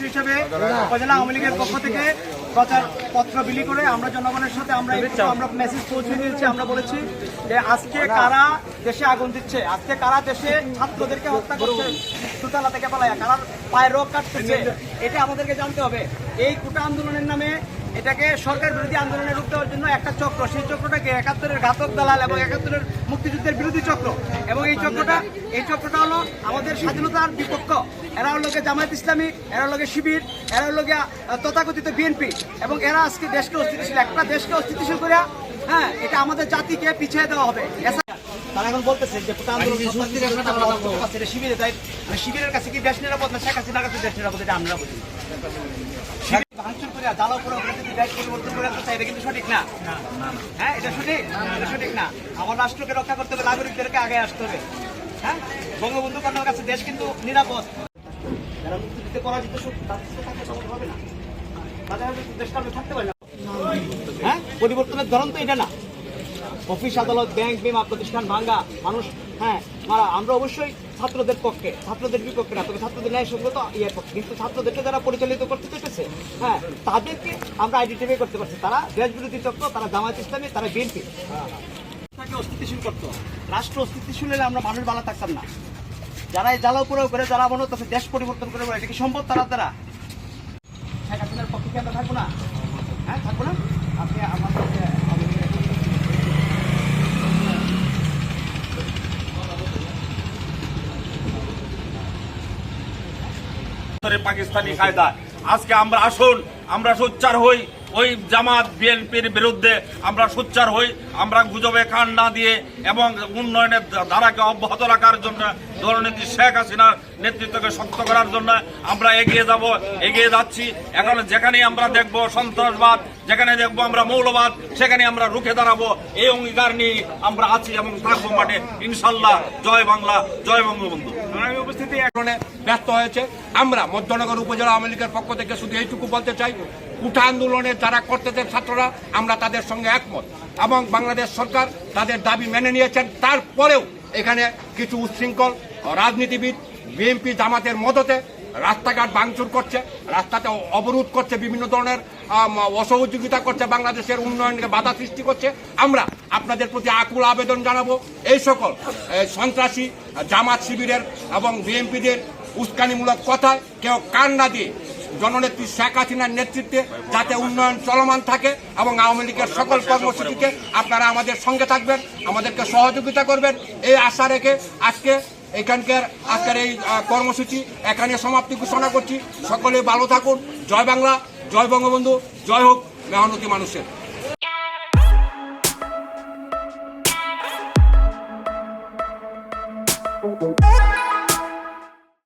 সভানেত্রী হিসেবে উপজেলা আওয়ামী লীগের পক্ষ থেকে প্রচার পত্র বিলি করে আমরা জনগণের সাথে আমরা আমরা মেসেজ পৌঁছে দিয়েছি আমরা বলেছি যে আজকে কারা দেশে আগুন দিচ্ছে আজকে কারা দেশে ছাত্রদেরকে হত্যা করছে সুতালা থেকে পালায় কারা পায়ের রোগ কাটতেছে এটা আমাদেরকে জানতে হবে। এই কুটা আন্দোলনের নামে এটাকে সরকার বিরোধী আন্দোলনে রূপ দেওয়ার জন্য একটা চক্র। সেই চক্রটাকে একাত্তরের ঘাতক দালাল এবং একাত্তরের মুক্তিযুদ্ধের বিরোধী চক্র। এবং এই চক্রটা এই চক্রটা হলো আমাদের স্বাধীনতার বিপক্ষ। এরা হলো জামায়াত ইসলামী এরা হলো শিবির এরা হলো গিয়ে তথাকথিত বিএনপি। এবং এরা আজকে দেশকে অস্থিতিশীল একটা দেশকে অস্থিতিশীল করে হ্যাঁ এটা আমাদের জাতিকে পিছিয়ে দেওয়া হবে। তারা এখন বলতেছে যে আন্দোলন শিবিরে তাই মানে শিবিরের কাছে কি দেশ নিরাপদ না শেখ হাসিনার কাছে দেশ নিরাপদ এটা আমরা বুঝি ভাঙচুর করে করে দেশ পরিবর্তন করে চাই এটা কিন্তু সঠিক না? হ্যাঁ এটা সঠিক? এটা সঠিক না। আমার রাষ্ট্রকে রক্ষা করতে হবে নাগরিকদেরকে আগে আসতে হবে। হ্যাঁ? বঙ্গবন্ধু কন্যার কাছে দেশ কিন্তু নিরাপদ। যারা মুক্তিযুদ্ধে পরাজিত শক্তি তাদের সাথে হবে না। তাদের হয়তো দেশটা আমরা থাকতে পারি না। হ্যাঁ? পরিবর্তনের ধরন তো এটা না। অফিস আদালত, ব্যাংক, বিমা প্রতিষ্ঠান ভাঙ্গা, মানুষ হ্যাঁ মারা। আমরা অবশ্যই ছাত্রদের পক্ষে, ছাত্রদের বিপক্ষে না, তবে ছাত্রদের ন্যায় সঙ্গত ইয়ের পক্ষে। কিন্তু ছাত্রদেরকে যারা পরিচালিত করতে চেয়েছে হ্যাঁ তাদেরকে আমরা আইডেন্টিফাই করতে পারছি। তারা দেশ বিরোধী চক্র, তারা জামায়াত ইসলামী, তারা বিএনপি। তাকে অস্থিতিশীল করতো রাষ্ট্র অস্থিতিশীল হলে আমরা মানুষ ভালো থাকতাম না। যারা এই জ্বালাও পুরো করে, যারা মনে হচ্ছে দেশ পরিবর্তন করে এটা কি সম্ভব তারা দ্বারা? শেখ হাসিনার পক্ষে কি আমরা থাকব না? হ্যাঁ থাকব না? আপনি আমাদের যে আওয়ামী লীগের করে পাকিস্তানি কায়দা। আজকে আমরা আসুন, আমরা সোচ্চার হই। ওই জামাত, বিএনপির বিরুদ্ধে আমরা সোচ্চার হই। আমরা গুজবে কান না দিয়ে এবং উন্নয়নের ধারাকে অব্যাহত রাখার জন্য, দলনেত্রী শেখ হাসিনার নেতৃত্বকে শক্ত করার জন্য আমরা এগিয়ে যাব, এগিয়ে যাচ্ছি। এখন যেখানে আমরা দেখব সন্ত্রাসবাদ, যেখানে দেখব আমরা মৌলবাদ, সেখানে আমরা রুখে দাঁড়াবো। এই অঙ্গীকার নিয়ে আমরা আছি এবং থাকব মাঠে। ইনশাল্লাহ। জয় বাংলা, জয় বঙ্গবন্ধু। আমি উপস্থিতি এখানে ব্যস্ত হয়েছে। আমরা মধ্যনগর উপজেলা আওয়ামী লীগের পক্ষ থেকে শুধু এইটুকু বলতে চাই উঠা আন্দোলনে যারা করতেছে ছাত্ররা, আমরা তাদের সঙ্গে একমত। এবং বাংলাদেশ সরকার তাদের দাবি মেনে নিয়েছেন। তারপরেও এখানে কিছু উচ্ছৃঙ্খল রাজনীতিবিদ, বিএনপি জামাতের মদতে রাস্তাঘাট ভাঙচুর করছে, রাস্তাতে অবরোধ করছে বিভিন্ন ধরনের অসহযোগিতা করছে বাংলাদেশের উন্নয়নকে বাধা সৃষ্টি করছে। আমরা আপনাদের প্রতি আকুল আবেদন জানাব। এই সকল সন্ত্রাসী, জামাত শিবিরের এবং বিএনপিদের উস্কানিমূলক কথায় কেউ কান না দিয়ে জননেত্রী শেখ হাসিনার নেতৃত্বে যাতে উন্নয়ন চলমান থাকে এবং আওয়ামী লীগের সকল কর্মসূচিতে আপনারা আমাদের সঙ্গে থাকবেন, আমাদেরকে সহযোগিতা করবেন। এই আশা রেখে আজকে এখানকার আজকের এই কর্মসূচি এখানে সমাপ্তি ঘোষণা করছি। সকলে ভালো থাকুন। জয় বাংলা, জয় বঙ্গবন্ধু, জয় হোক মেহনতি মানুষের।